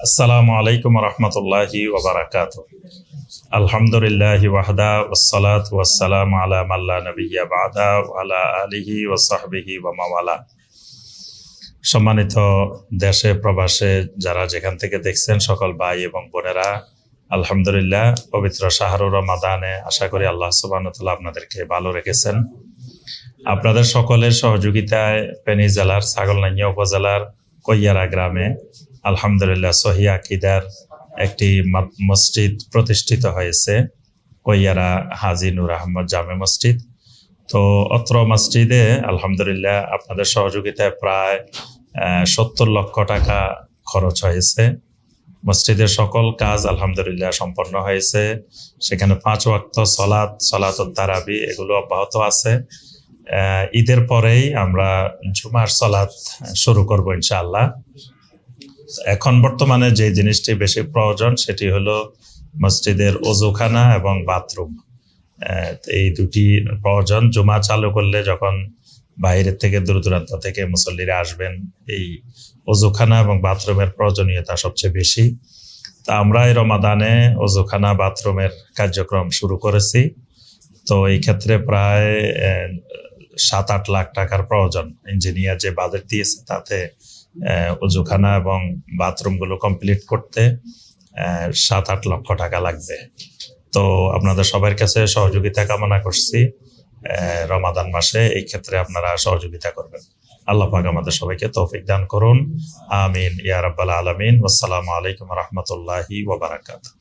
আসসালামু আলাইকুম রহমতুল্লাহি ওবরাকাত আলহামদুলিল্লাহ ওয়াহদা ওসালাত ওয়াসালাম আলা মাল্লা নবিয়া বাদা আলা আলিহি ওসাহবিহি ওয়ামাওয়ালা সম্মানিত দেশে, প্রবাসে যারা যেখান থেকে দেখছেন সকল ভাই এবং বোনেরা, আলহামদুলিল্লাহ, পবিত্র শাহরুর রমাদানে আশা করি আল্লাহ সুবাহতাল্লাহ আপনাদেরকে ভালো রেখেছেন। আপনাদের সকলের সহযোগিতায় ফেনী জেলার ছাগলনাইয়া উপজেলার কৈয়ারা গ্রামে আলহামদুলিল্লাহ সহিয়া আকিদার একটি মসজিদ প্রতিষ্ঠিত হয়েছে, কৈয়ারা হাজি নূর আহমদ জামে মসজিদ। তো অত্র মসজিদে আলহামদুলিল্লাহ আপনাদের সহযোগিতায় প্রায় সত্তর লক্ষ টাকা খরচ হয়েছে। মসজিদের সকল কাজ আলহামদুলিল্লাহ সম্পন্ন হয়েছে। সেখানে পাঁচ ওয়াক্ত সলাৎ সলাত তারাবি, এগুলো অব্যাহত আছে। ঈদের পরেই আমরা ঝুমার সলাৎ শুরু করব ইনশাআল্লাহ। এখন বর্তমানে যে জিনিসটি বেশি প্রয়োজন সেটি হলো মসজিদের অজুখানা এবং বাথরুম। এই দুটি প্রয়োজন। জুমা চালু করলে যখন বাইরের থেকে দূর দূরান্ত থেকে মুসল্লিরা আসবেন, এই অজুখানা এবং বাথরুমের প্রয়োজনীয়তা সবচেয়ে বেশি। তা আমরা এই রমাদানে অজুখানা বাথরুমের কার্যক্রম শুরু করেছি। তো এই ক্ষেত্রে প্রায় সাত আট লাখ টাকার প্রয়োজন। ইঞ্জিনিয়ার যে বাজেট দিয়েছে তাতে আহ, অজুখানা এবং বাথরুমগুলো কমপ্লিট করতে সাত আট লক্ষ টাকা লাগবে। তো আপনাদের সবার কাছে সহযোগিতা কামনা করছি রমাদান মাসে এই ক্ষেত্রে আপনারা সহযোগিতা করবেন। আল্লাহ পাক আমাদের সবাইকে তৌফিক দান করুন। আমিন ইয়া রাব্বাল আলামিন। আসসালামু আলাইকুম রহমতুল্লাহি ওয়া বারাকাতুহু।